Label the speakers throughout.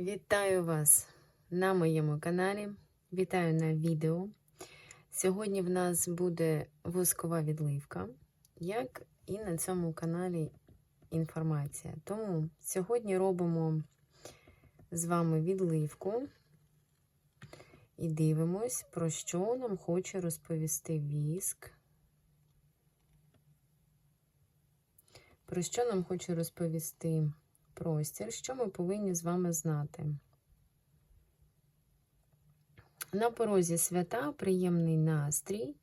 Speaker 1: Вітаю вас на моєму каналі. Вітаю на відео. Сьогодні в нас буде воскова відливка, як і на цьому каналі інформація. Тому сьогодні робимо з вами відливку і дивимось, про що нам хоче розповісти віск. Про що нам хоче розповісти простір, що ми повинні з вами знати. На порозі свята приємний настрій,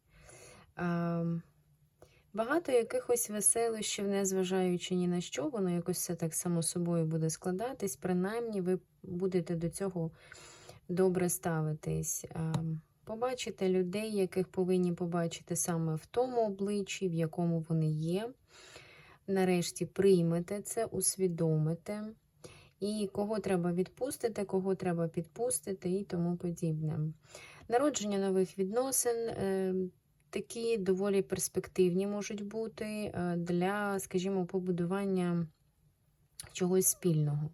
Speaker 1: багато якихось веселощів, незважаючи ні на що, воно якось все так само собою буде складатись, принаймні ви будете до цього добре ставитись. Побачите людей, яких повинні побачити саме в тому обличчі, в якому вони є нарешті приймете це, усвідомите, і кого треба відпустити, кого треба підпустити і тому подібне. Народження нових відносин е, такі доволі перспективні можуть бути е, для, скажімо, побудування чогось спільного.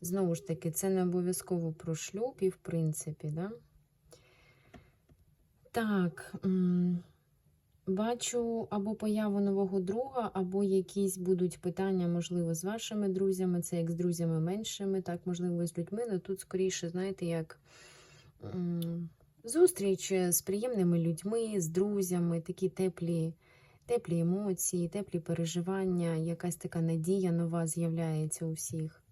Speaker 1: Знову ж таки, це не обов'язково про шлюб і в принципі, да? Так. Бачу або появу нового друга, або якісь будуть питання, можливо, з вашими друзями, це як з друзями меншими, так, можливо, з людьми. але тут, скоріше, знаєте, як зустріч з приємними людьми, з друзями, такі теплі, теплі емоції, теплі переживання, якась така надія нова з'являється у всіх.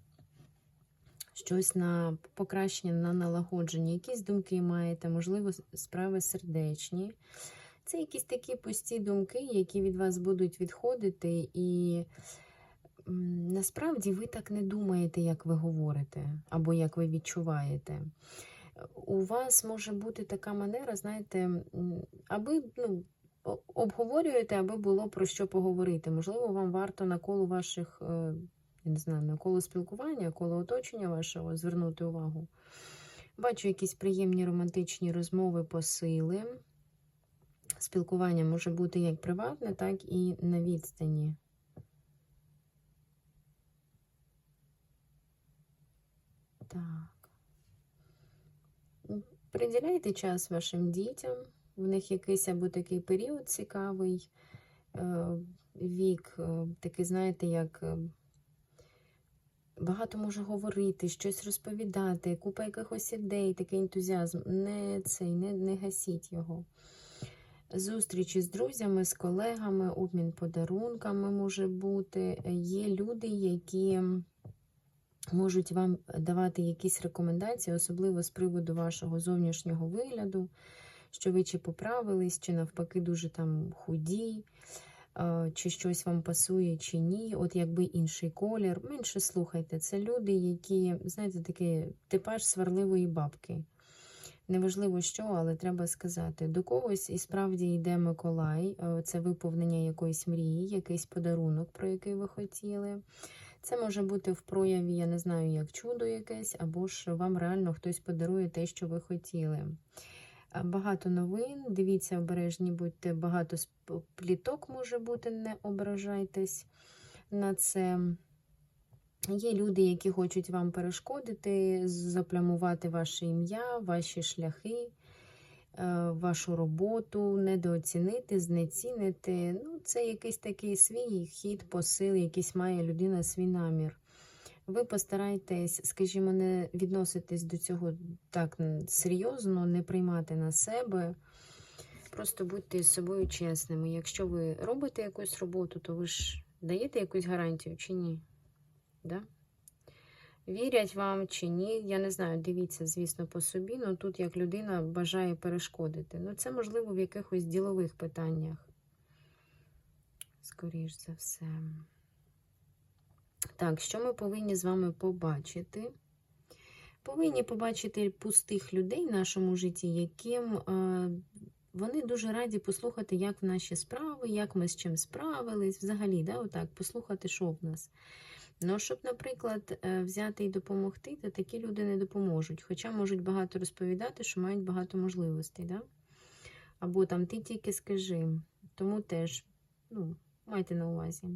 Speaker 1: Щось на покращення, на налагодження, якісь думки маєте, можливо, справи сердечні. Це якісь такі пусті думки, які від вас будуть відходити, і насправді ви так не думаєте, як ви говорите, або як ви відчуваєте. У вас може бути така манера, знаєте, аби ну, обговорюєте, аби було про що поговорити. Можливо, вам варто на коло ваших, е, я не знаю, на коло спілкування, коло оточення вашого звернути увагу. Бачу якісь приємні романтичні розмови, посили спілкування може бути як приватне, так і на відстані. Так. Приділяйте час вашим дітям. В них якийсь або такий період цікавий е, вік, е, такий, знаєте, як е, багато може говорити, щось розповідати, купа якихось ідей, такий ентузіазм. Не цей, не, не гасіть його. Зустрічі з друзями, з колегами, обмін подарунками може бути. Є люди, які можуть вам давати якісь рекомендації, особливо з приводу вашого зовнішнього вигляду, що ви чи поправились, чи навпаки, дуже там худі, чи щось вам пасує, чи ні. От якби інший колір. Менше слухайте. Це люди, які, знаєте, такий типаж сварливої бабки. Неважливо що, але треба сказати, до когось і справді йде Миколай, е, це виповнення якоїсь мрії, якийсь подарунок, про який ви хотіли. Це може бути в прояві, я не знаю, як чудо якесь, або ж вам реально хтось подарує те, що ви хотіли. Багато новин, дивіться, обережні, будьте, багато пліток може бути, не ображайтесь на це. Є люди, які хочуть вам перешкодити, заплямувати ваше ім'я, ваші шляхи, е, вашу роботу, недооцінити, знецінити. Ну, Це якийсь такий свій хід, посил, якийсь має людина свій намір. Ви постарайтесь, скажімо, не відноситись до цього так серйозно, не приймати на себе. Просто будьте з собою чесними. Якщо ви робите якусь роботу, то ви ж даєте якусь гарантію чи ні? Да? Вірять вам чи ні, я не знаю, дивіться, звісно, по собі, але тут як людина бажає перешкодити. Ну, це, можливо, в якихось ділових питаннях. Скоріш за все. Так, що ми повинні з вами побачити? Повинні побачити пустих людей в нашому житті, яким е, вони дуже раді послухати, як в наші справи, як ми з чим справились, взагалі, да, отак, послухати, що в нас. Ну, щоб, наприклад, е, взяти і допомогти, то такі люди не допоможуть. Хоча можуть багато розповідати, що мають багато можливостей. Да? Або там ти тільки скажи. Тому теж ну, майте на увазі.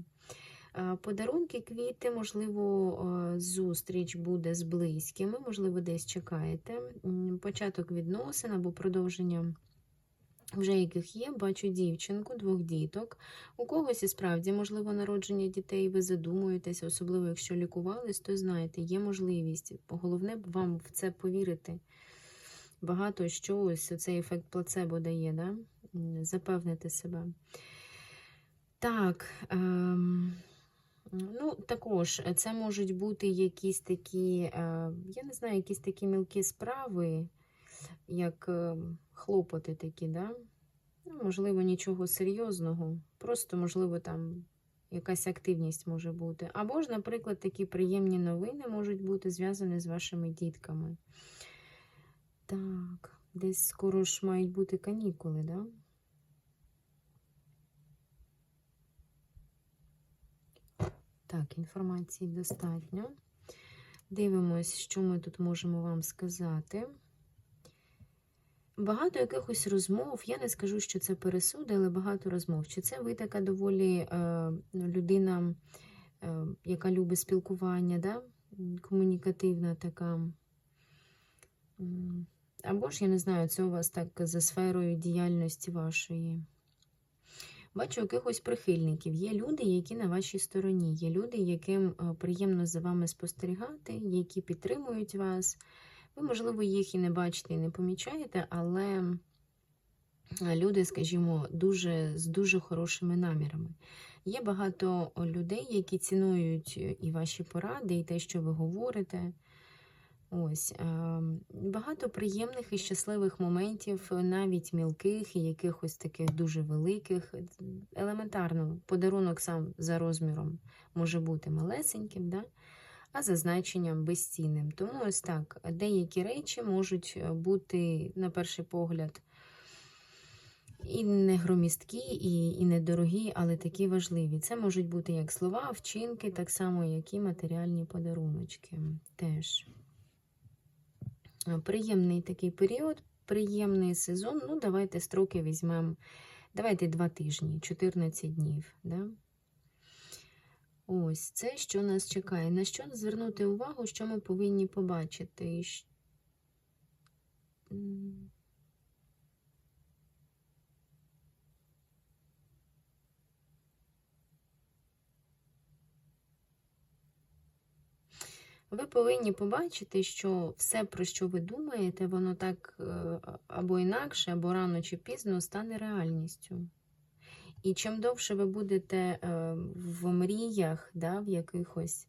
Speaker 1: Е, Подарунки, квіти, можливо, е, зустріч буде з близькими, можливо, десь чекаєте. Початок відносин або продовження вже яких є, бачу дівчинку, двох діток. У когось і справді, можливо, народження дітей, ви задумуєтеся, особливо якщо лікувались, то знаєте, є можливість. Головне вам в це повірити. Багато що ось цей ефект плацебо дає, да? Запевнити себе. Так. Ем... Ну, також е, це можуть бути якісь такі, е, я не знаю, якісь такі мілкі справи, як е, хлопоти такі, да? Ну, можливо, нічого серйозного, просто, можливо, там якась активність може бути. Або ж, наприклад, такі приємні новини можуть бути зв'язані з вашими дітками. Так, десь скоро ж мають бути канікули, да? Так, інформації достатньо. Дивимось, що ми тут можемо вам сказати. Багато якихось розмов, я не скажу, що це пересуди, але багато розмов. Чи це ви така доволі е, людина, е, яка любить спілкування, да? комунікативна така? Або ж, я не знаю, це у вас так за сферою діяльності вашої. Бачу якихось прихильників. Є люди, які на вашій стороні. Є люди, яким е, приємно за вами спостерігати, які підтримують вас. Ви, можливо, їх і не бачите, і не помічаєте, але е, люди, скажімо, дуже, з дуже хорошими намірами. Є багато людей, які цінують е, і ваші поради, і те, що ви говорите. Ось е, багато приємних і щасливих моментів, навіть мілких і якихось таких дуже великих. Елементарно, подарунок сам за розміром може бути малесеньким, да? А за значенням безцінним. Тому ось так, деякі речі можуть е, бути, на перший погляд, і не громісткі, і, і недорогі, але такі важливі. Це можуть бути як слова, вчинки, так само, як і матеріальні подаруночки. Теж. Приємний такий період, приємний сезон. Ну, давайте строки візьмемо. Давайте два тижні, 14 днів. Да? Ось це, що нас чекає. На що звернути увагу, що ми повинні побачити? Ви повинні побачити, що все, про що ви думаєте, воно так е, або інакше, або рано чи пізно стане реальністю. І чим довше ви будете е, в мріях, да, в якихось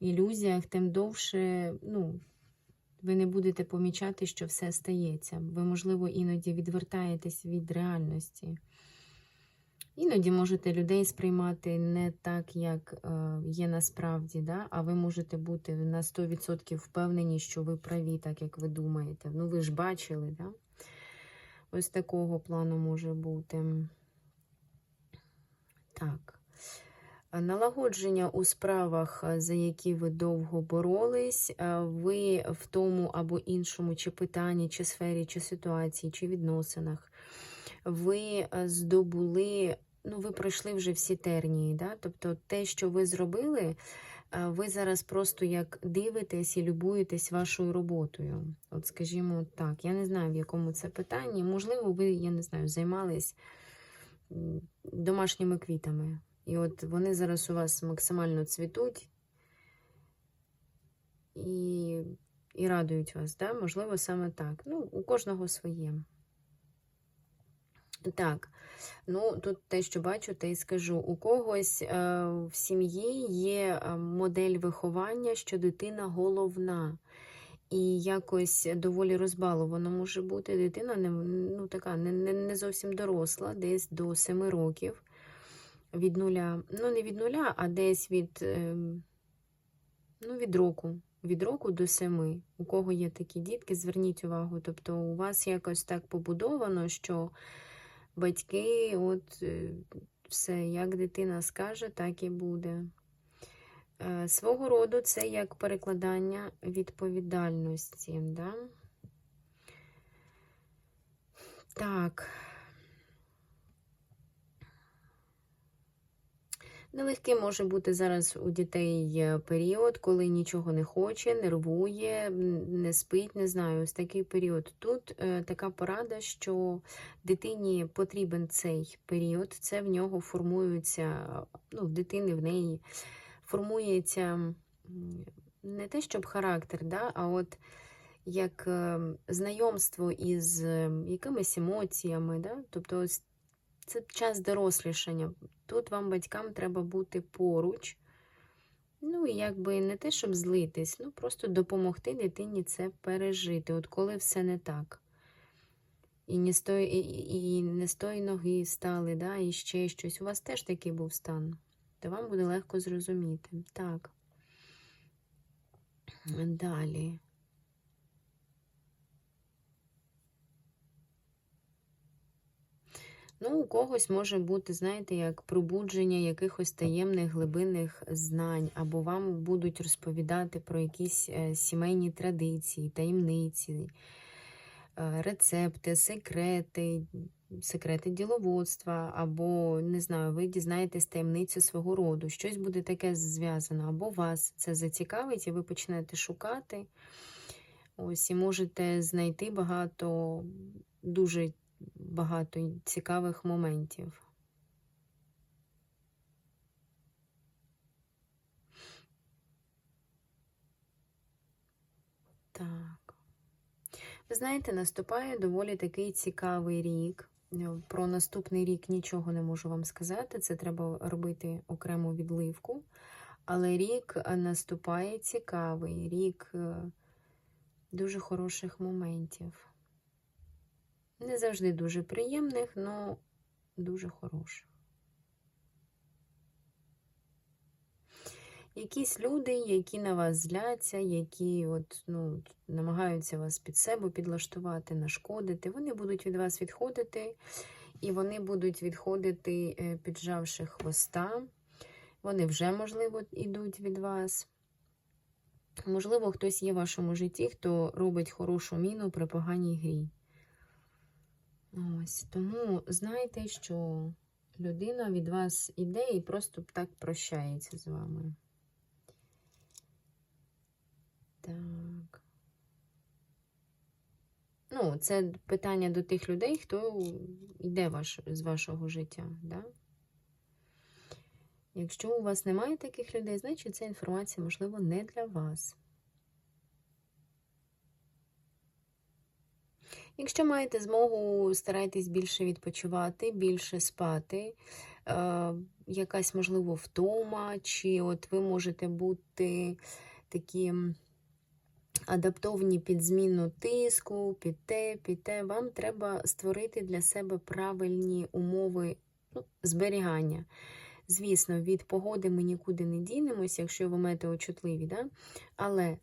Speaker 1: ілюзіях, тим довше ну, ви не будете помічати, що все стається. Ви, можливо, іноді відвертаєтесь від реальності. Іноді можете людей сприймати не так, як е, є насправді, да? а ви можете бути на 100% впевнені, що ви праві, так як ви думаєте. Ну, ви ж бачили, да? Ось такого плану може бути. Так. Налагодження у справах, за які ви довго боролись, ви в тому або іншому чи питанні, чи сфері, чи ситуації, чи відносинах, ви здобули, ну, ви пройшли вже всі тернії. Да? Тобто те, що ви зробили, ви зараз просто як дивитесь і любуєтесь вашою роботою. От, скажімо так, я не знаю, в якому це питанні. Можливо, ви, я не знаю, займались домашніми квітами. І от вони зараз у вас максимально цвітуть і і радують вас, да? можливо, саме так. Ну, у кожного своє. Так, ну тут те, що бачу, те й скажу. У когось е, в сім'ї є модель виховання, що дитина головна. І якось доволі розбаловано може бути. Дитина не, ну, така, не, не, не зовсім доросла, десь до 7 років від нуля, ну не від нуля, а десь від ем, ну, від року. Від року до семи. У кого є такі дітки, зверніть увагу. Тобто у вас якось так побудовано, що батьки, от е, все, як дитина скаже, так і буде. Е, свого роду це як перекладання відповідальності. Да? Так. Нелегкий може бути зараз у дітей е, період, коли нічого не хоче, нервує, не спить, не знаю. Ось такий період. Тут е, така порада, що дитині потрібен цей період. Це в нього формується, ну, в дитини в неї формується не те, щоб характер, да, а от як е, знайомство із е, якимись емоціями. Да? Тобто це час дорослішання. Тут вам, батькам, треба бути поруч. Ну, і якби не те, щоб злитись, ну просто допомогти дитині це пережити. От коли все не так. І не з тої, і, і не з тої ноги стали, да, і ще щось. У вас теж такий був стан. То вам буде легко зрозуміти. Так. Далі. Ну, у когось може бути, знаєте, як пробудження якихось таємних глибинних знань, або вам будуть розповідати про якісь е, сімейні традиції, таємниці, е, рецепти, секрети, секрети діловодства, або, не знаю, ви дізнаєтесь таємницю свого роду. Щось буде таке зв'язано, або вас це зацікавить, і ви почнете шукати. Ось, і можете знайти багато, дуже багато цікавих моментів. Так. Ви знаєте, наступає доволі такий цікавий рік. Е, Про наступний рік нічого не можу вам сказати. Це треба робити окрему відливку. Але рік е, наступає цікавий, рік е, дуже хороших моментів. Не завжди дуже приємних, але дуже хороших. Якісь люди, які на вас зляться, які от, ну, намагаються вас під себе підлаштувати, нашкодити, вони будуть від вас відходити, і вони будуть відходити, е, піджавши хвоста. Вони вже, можливо, йдуть від вас. Можливо, хтось є в вашому житті, хто робить хорошу міну при поганій грі. Ось, тому знайте, що людина від вас іде і просто так прощається з вами. Так. Ну, це питання до тих людей, хто йде ваш, з вашого життя. Да? Якщо у вас немає таких людей, значить ця інформація, можливо, не для вас. Якщо маєте змогу, старайтесь більше відпочивати, більше спати, е, якась, можливо, втома, чи от ви можете бути такі адаптовні під зміну тиску, під те, під те. Вам треба створити для себе правильні умови ну, зберігання. Звісно, від погоди ми нікуди не дінемося, якщо ви метеочутливі, да? але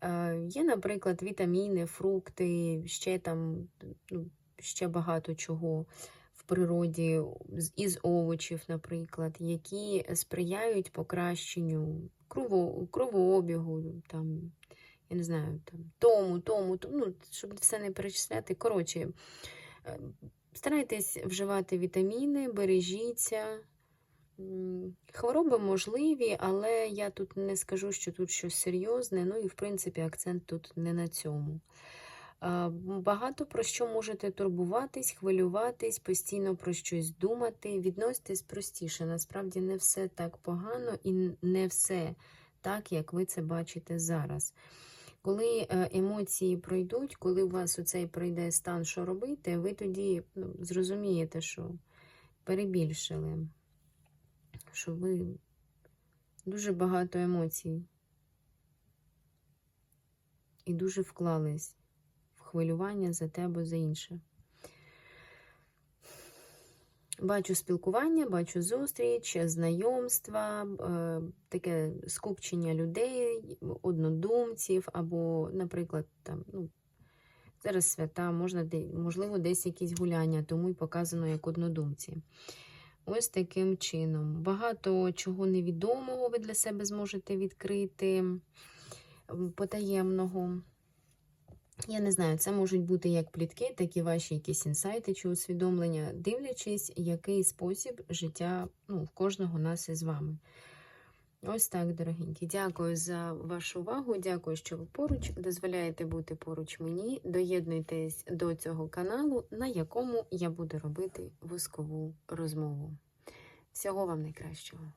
Speaker 1: е, є, наприклад, вітаміни, фрукти, ще там ну, ще багато чого в природі, із овочів, наприклад, які сприяють покращенню крово, кровообігу, там, я не знаю, там, тому, тому, тому, ну, щоб все не перечисляти. Коротше, е, старайтесь вживати вітаміни, бережіться. Хвороби можливі, але я тут не скажу, що тут щось серйозне. Ну і, в принципі, акцент тут не на цьому. Багато про що можете турбуватись, хвилюватись, постійно про щось думати. Відноситесь простіше. Насправді не все так погано і не все так, як ви це бачите зараз. Коли е, емоції пройдуть, коли у вас у цей пройде стан, що робити, ви тоді ну, зрозумієте, що перебільшили що ви дуже багато емоцій і дуже вклались в хвилювання за те або за інше. Бачу спілкування, бачу зустріч, знайомства, е, таке скупчення людей, однодумців, або, наприклад, там, ну, зараз свята, можна, можливо, десь якісь гуляння, тому і показано як однодумці. Ось таким чином. Багато чого невідомого ви для себе зможете відкрити потаємного. Я не знаю, це можуть бути як плітки, так і ваші якісь інсайти чи усвідомлення, дивлячись, який спосіб життя ну, кожного нас із вами. Ось так, дорогенькі. Дякую за вашу увагу. Дякую, що ви поруч. Дозволяєте бути поруч мені. Доєднуйтесь до цього каналу, на якому я буду робити воскову розмову. Всього вам найкращого.